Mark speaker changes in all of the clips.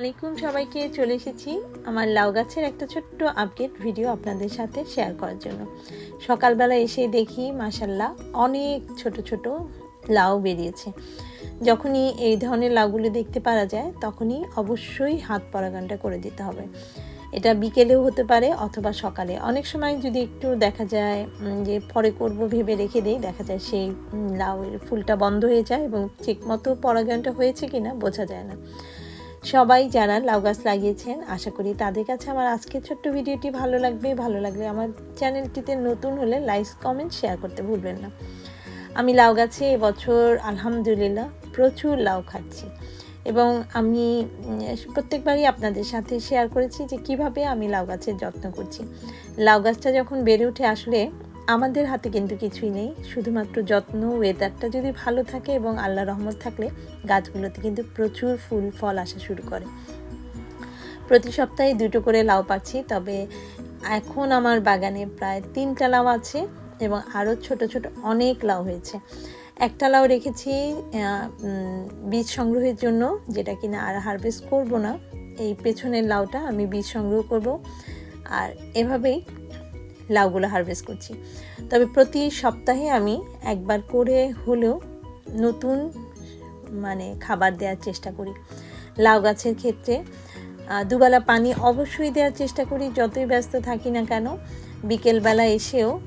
Speaker 1: আলাইকুম সবাইকে চলে এসেছি আমার লাউ গাছের একটা ছোট্ট আপডেট ভিডিও আপনাদের সাথে শেয়ার করার জন্য। সকালবেলা এসে দেখি মাসাল্লাহ অনেক ছোট ছোট লাউ বেরিয়েছে। যখনই এই ধরনের লাউগুলো দেখতে পারা যায়, তখনই অবশ্যই হাত পরাগানটা করে দিতে হবে। এটা বিকেলেও হতে পারে অথবা সকালে। অনেক সময় যদি একটু দেখা যায় যে পরে করব ভেবে রেখে দিই, দেখা যায় সেই লাউয়ের ফুলটা বন্ধ হয়ে যায় এবং ঠিকমতো পরাগানটা হয়েছে কিনা বোঝা যায় না। সবাই যারা লাউ গাছ লাগিয়েছেন। আশা করি তাদের কাছে আমার আজকের ছোট্ট ভিডিওটি ভালো লাগবে। ভালো লাগলে আমার চ্যানেলটিতে নতুন হলে লাইক কমেন্ট শেয়ার করতে ভুলবেন না। আমি লাউ গাছে এবছর আলহামদুলিল্লাহ প্রচুর লাউ খাচ্ছি এবং আমি প্রত্যেকবারই আপনাদের সাথে শেয়ার করেছি যে কীভাবে আমি লাউ গাছের যত্ন করছি। লাউ গাছটা যখন বেড়ে উঠে আসলে আমাদের হাতে কিন্তু কিছুই নেই। শুধুমাত্র যত্ন ওয়েদারটা যদি ভালো থাকে এবং আল্লাহ রহমত থাকলে গাছগুলোতে কিন্তু প্রচুর ফুল, ফল আসা শুরু করে। প্রতি সপ্তাহে দুটো করে লাউ পাচ্ছি তবে এখন আমার বাগানে প্রায় তিনটা লাউ আছে এবং আরও ছোট ছোট অনেক লাউ হয়েছে। একটা লাউ রেখেছি বীজ সংগ্রহের জন্য, যেটা কিনা আর হারভেস্ট করব না। এই পেছনের লাউটা আমি বীজ সংগ্রহ করব। আর এভাবেই লাউগুলো হারভেস্ট করছি। তবে প্রতি সপ্তাহে আমি একবার করে হলেও নতুন মানে খাবার দেওয়ার চেষ্টা করি। লাউ গাছের ক্ষেত্রে দুবেলা পানি অবশ্যই দেওয়ার চেষ্টা করি যতই ব্যস্ত থাকি না কেন। বিকেলবেলা এসেও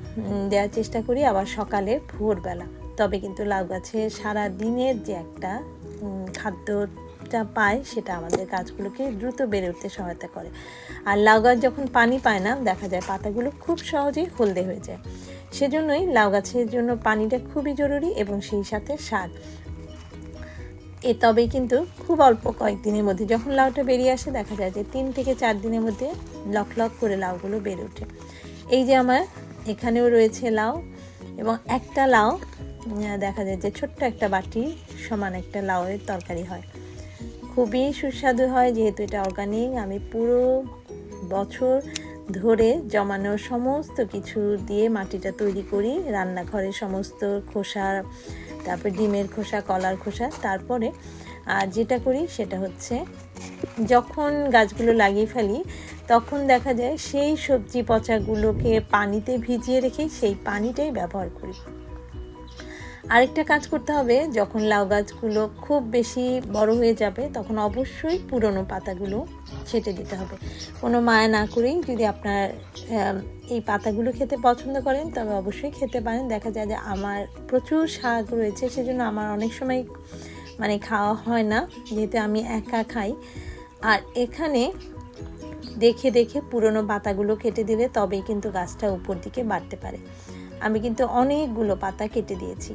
Speaker 1: দেওয়ার চেষ্টা করি আবার সকালে ভোরবেলা। তবে কিন্তু লাউ গাছে সারা দিনের যে একটা উম, খাদ্যটা পায় সেটা আমাদের গাছগুলোকে দ্রুত বেড়ে উঠতে সহায়তা করে। আর লাউ গাছ যখন পানি পায় না, দেখা যায় পাতাগুলো খুব সহজেই হলদে হয়ে যায়। সেজন্যই লাউ গাছের জন্য পানিটা খুবই জরুরি এবং সেই সাথে সার। এ তবে কিন্তু খুব অল্প কয়েকদিনের মধ্যে যখন লাউটা বেরিয়ে আসে, দেখা যায় যে তিন থেকে চার দিনের মধ্যে লক লক করে লাউগুলো বেড়ে ওঠে। এই যে আমার এখানেও রয়েছে লাউ এবং একটা লাউ দেখা যায় যে ছোট্ট একটা বাটি সমান একটা লাউয়ের তরকারি হয়। খুবই সুস্বাদু হয়, যেহেতু এটা অর্গানিক আমি পুরো বছর ধরে জমানো সমস্ত কিছু দিয়ে মাটিটা তৈরি করি। রান্নাঘরের সমস্ত খোসা, তারপর ডিমের খোসা, কলার খোসা, তারপরে আর যেটা করি সেটা হচ্ছে যখন গাছগুলো লাগিয়ে ফেলি, তখন দেখা যায় সেই সবজি পচাগুলোকে পানিতে ভিজিয়ে রেখে সেই পানিটাই ব্যবহার করি। আরেকটা কাজ করতে হবে, যখন লাউ গাছগুলো খুব বেশি বড় হয়ে যাবে, তখন অবশ্যই পুরনো পাতাগুলো ছেটে দিতে হবে। কোনো মায়া না করেই যদি আপনার এই পাতাগুলো খেতে পছন্দ করেন, তবে অবশ্যই খেতে পারেন। দেখা যায় যে আমার প্রচুর শাক রয়েছে, সেজন্য আমার অনেক সময় মানে খাওয়া হয় না, যেহেতু আমি একা খাই। আর এখানে দেখে দেখে পুরনো পাতাগুলো কেটে দিলে তবেই কিন্তু গাছটা উপর দিকে বাড়তে পারে। আমি কিন্তু অনেকগুলো পাতা কেটে দিয়েছি।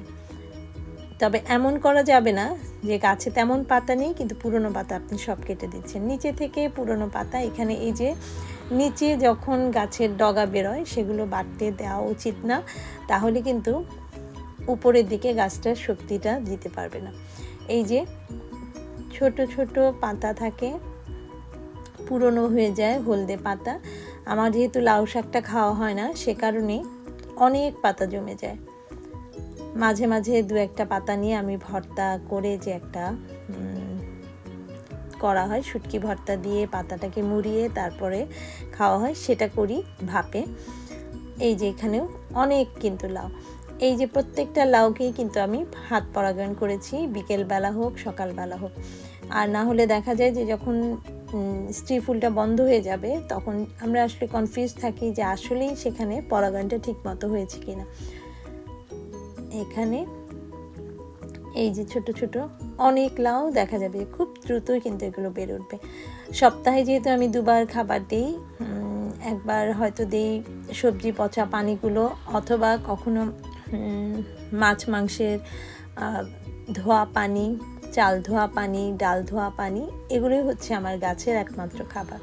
Speaker 1: তবে এমন করা যাবে না যে গাছে তেমন পাতা নেই, কিন্তু পুরনো পাতা আপনি সব কেটে দিচ্ছেন। নিচে থেকে পুরনো পাতা, এখানে এই যে নিচে যখন গাছের ডগা বেরোয়, সেগুলো বাড়তে দেওয়া উচিত না। তাহলে কিন্তু উপরের দিকে গাছটার শক্তিটা দিতে পারবে না। এই যে ছোট ছোট পাতা থাকে, পুরনো হয়ে যায় হলদে পাতা। আমার যেহেতু লাউ শাকটা খাওয়া হয় না, সে কারণে অনেক পাতা জমে যায়। মাঝে মাঝে দু একটা পাতা নিয়ে আমি ভর্তা করে যে একটা করা হয়। শুটকি ভর্তা দিয়ে পাতাটাকে মুড়িয়ে তারপরে খাওয়া হয়। সেটা করি ভাপে। এই যে এখানেও অনেক কিন্তু লাউ। এই যে প্রত্যেকটা লাউকেই কিন্তু আমি হাত পরাগায়ন করেছি, বিকেলবেলা হোক, সকালবেলা হোক। আর না হলে দেখা যায় যে যখন স্ত্রী ফুলটা বন্ধ হয়ে যাবে, তখন আমরা আসলে কনফিউজ থাকি যে আসলেই সেখানে পরাগায়নটা ঠিক মতো হয়েছে কিনা। এখানে এই যে ছোট ছোট অনেক লাউ দেখা যাবে, খুব দ্রুতই কিন্তু এগুলো বেড়ে উঠবে। সপ্তাহে যেহেতু আমি দুবার খাবার দিই একবার হয়তো দিই সবজি, পচা পানিগুলো অথবা কখনো মাছ মাংসের ধোয়া পানি, চাল ধোয়া পানি, ডাল ধোয়া পানি, এগুলোই হচ্ছে আমার গাছের একমাত্র খাবার।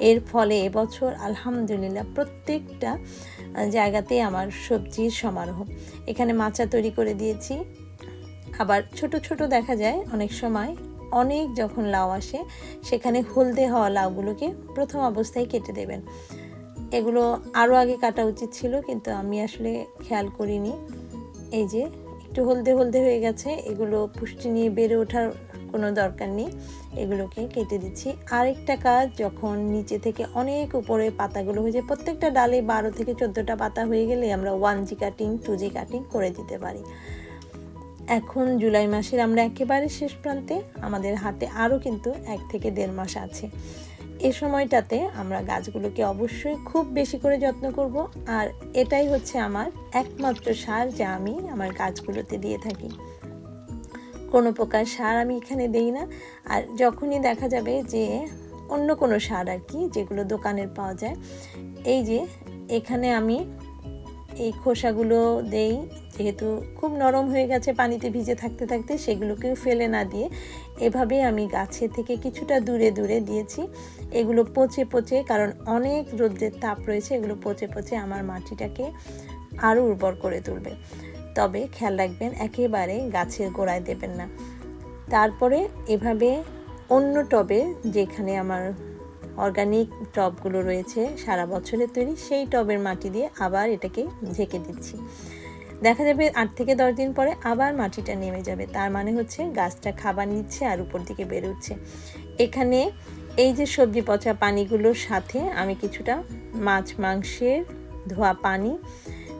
Speaker 1: এর ফলে এবছর আলহামদুলিল্লাহ প্রত্যেকটা আহ, জায়গাতেই আমার সবজির সমারোহ। এখানে মাচা তৈরি করে দিয়েছি। আবার ছোট ছোট দেখা যায় অনেক সময় অনেক যখন লাউ আসে সেখানে হলদে হওয়া লাউগুলোকে প্রথম অবস্থায় কেটে দেবেন। এগুলো আরও আগে কাটা উচিত ছিল কিন্তু আমি আসলে খেয়াল করিনি। এই যে একটু হলদে হলদে হয়ে গেছে, এগুলো পুষ্টি নিয়ে বেড়ে ওঠার কোনো দরকার নেই, এগুলোকে কেটে দিচ্ছি। আরেকটা কাজ, যখন নিচে থেকে অনেক উপরে পাতাগুলো হয়ে যায়, প্রত্যেকটা ডালে বারো থেকে চোদ্দোটা পাতা হয়ে গেলে আমরা one G cutting two G cutting করে দিতে পারি। এখন জুলাই মাসের আমরা একেবারে শেষ প্রান্তে, আমাদের হাতে আরও কিন্তু এক থেকে দেড় মাস আছে। এ সময়টাতে আমরা গাছগুলোকে অবশ্যই খুব বেশি করে যত্ন করব। আর এটাই হচ্ছে আমার একমাত্র সার যা আমি আমার গাছগুলোতে দিয়ে থাকি। কোনো প্রকার সার আমি এখানে দেই না। আর যখনই দেখা যাবে যে অন্য কোনো সার আর কি যেগুলো দোকানের পাওয়া যায়, এই যে এখানে আমি এই খোসাগুলো দেই, যেহেতু খুব নরম হয়ে গেছে পানিতে ভিজে থাকতে থাকতে, সেগুলোকেও ফেলে না দিয়ে এভাবে আমি গাছে থেকে কিছুটা দূরে দূরে দিয়েছি। এগুলো পচে পচে, কারণ অনেক রোদ্রের তাপ রয়েছে, এগুলো পচে পচে আমার মাটিটাকে আরও উর্বর করে তুলবে। তবে খেয়াল রাখবেন, একেবারে গাছের গোড়ায় দেবেন না। তারপরে এভাবে অন্য টবে, যেখানে আমার অর্গানিক টবগুলো রয়েছে, সারা বছরের তৈরি, সেই টবের মাটি দিয়ে আবার এটাকে ঢেকে দিচ্ছি। দেখা যাবে আট থেকে দশ দিন পরে আবার মাটিটা নেমে যাবে। তার মানে হচ্ছে গাছটা খাবার নিচ্ছে আর উপর দিকে উঠছে। এখানে এই যে সবজি পচা পানিগুলোর সাথে আমি কিছুটা মাছ মাংসের ধোয়া পানি,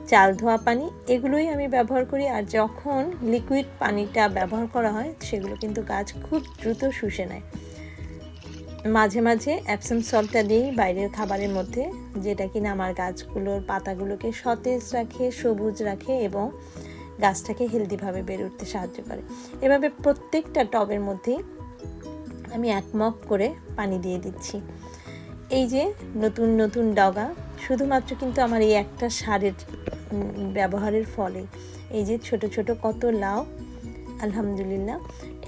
Speaker 1: চাল ধোয়া পানি এগুলোই আমি ব্যবহার করি। আর যখন লিকুইড পানিটা ব্যবহার করা হয় সেগুলো কিন্তু গাছ খুব দ্রুত শুষে নেয়। মাঝে মাঝে অ্যাপসাম সল্টটা দিই বাইরের খাবারের মধ্যে, যেটা কিনা আমার গাছগুলোর পাতাগুলোকে সতেজ রাখে, সবুজ রাখে এবং গাছটাকে হেলদিভাবে বেড়ে উঠতে সাহায্য করে। এভাবে প্রত্যেকটা টবের মধ্যেই আমি এক মগ করে পানি দিয়ে দিচ্ছি। এই যে নতুন নতুন ডগা, শুধুমাত্র কিন্তু আমার এই একটা সারের ব্যবহারের ফলে, এই যে ছোট ছোট কত লাউ আলহামদুলিল্লাহ।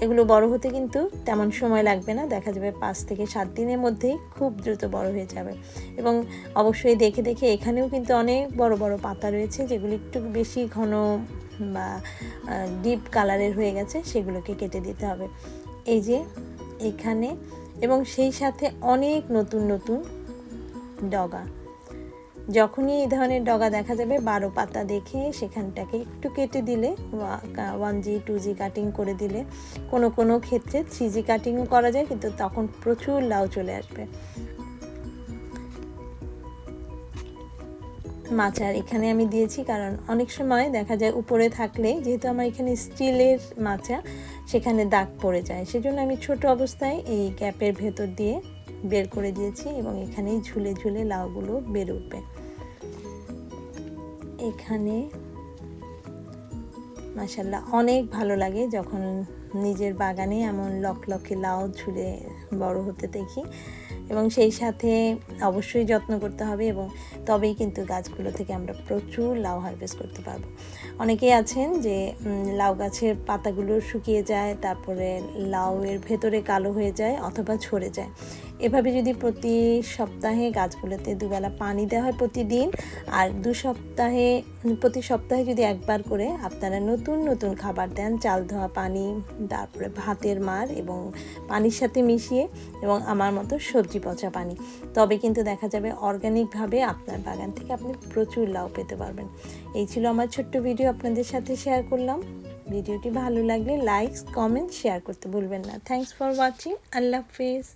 Speaker 1: এগুলো বড় হতে কিন্তু তেমন সময় লাগবে না। দেখা যাবে পাঁচ থেকে সাত দিনের মধ্যেই খুব দ্রুত বড় হয়ে যাবে। এবং অবশ্যই দেখে দেখে এখানেও কিন্তু অনেক বড় বড় পাতা রয়েছে যেগুলো একটু বেশি ঘন বা ডিপ কালারের হয়ে গেছে সেগুলোকে কেটে দিতে হবে। এই যে এখানে এবং সেই সাথে অনেক নতুন নতুন ডগা। যখনই এই ধরনের ডগা দেখা যাবে, বারো পাতা দেখে সেখানটাকে একটু কেটে দিলে one G two G cutting করে দিলে কোনো কোনো ক্ষেত্রে থ্রি জি কাটিংও করা যায়, কিন্তু তখন প্রচুর লাউ চলে আসবে। মাচার এখানে আমি দিয়েছি, কারণ অনেক সময় দেখা যায় উপরে থাকলে, যেহেতু আমার এখানে স্টিলের মাচা, সেখানে দাগ পড়ে যায়। সেজন্য আমি ছোট অবস্থায় এই ক্যাপের ভেতর দিয়ে বের করে দিয়েছি এবং এখানেই ঝুলে ঝুলে লাউগুলো বের উঠবে। এখানে মাসাল্লাহ অনেক ভালো লাগে যখন নিজের বাগানে এমন লক লকে লাউ ঝুলে বড় হতে দেখি এবং সেই সাথে অবশ্যই যত্ন করতে হবে এবং তবেই কিন্তু গাছগুলো থেকে আমরা প্রচুর লাউ হারভেস্ট করতে পারব। অনেকেই আছেন যে লাউ গাছের পাতাগুলো শুকিয়ে যায়, তারপরে লাউয়ের ভেতরে কালো হয়ে যায় অথবা ঝরে যায়। এভাবে যদি প্রতি সপ্তাহে গাছগুলোতে দুবেলা পানি দেওয়া হয় প্রতিদিন, আর দু সপ্তাহে, প্রতি সপ্তাহে যদি একবার করে আপনারা নতুন নতুন খাবার দেন, চাল ধোয়া পানি, তারপরে ভাতের মার এবং পানির সাথে মিশিয়ে এবং আমার মতো সবজি পচা পানি, তবে কিন্তু দেখা যাবে অর্গানিকভাবে আপনার বাগান থেকে আপনি প্রচুর লাভ পেতে পারবেন। এই ছিল আমার ছোট্ট ভিডিও, আপনাদের সাথে শেয়ার করলাম। ভিডিওটি ভালো লাগলে লাইক কমেন্ট শেয়ার করতে ভুলবেন না। থ্যাংকস ফর ওয়াচিং আল্লাহ হাফিজ।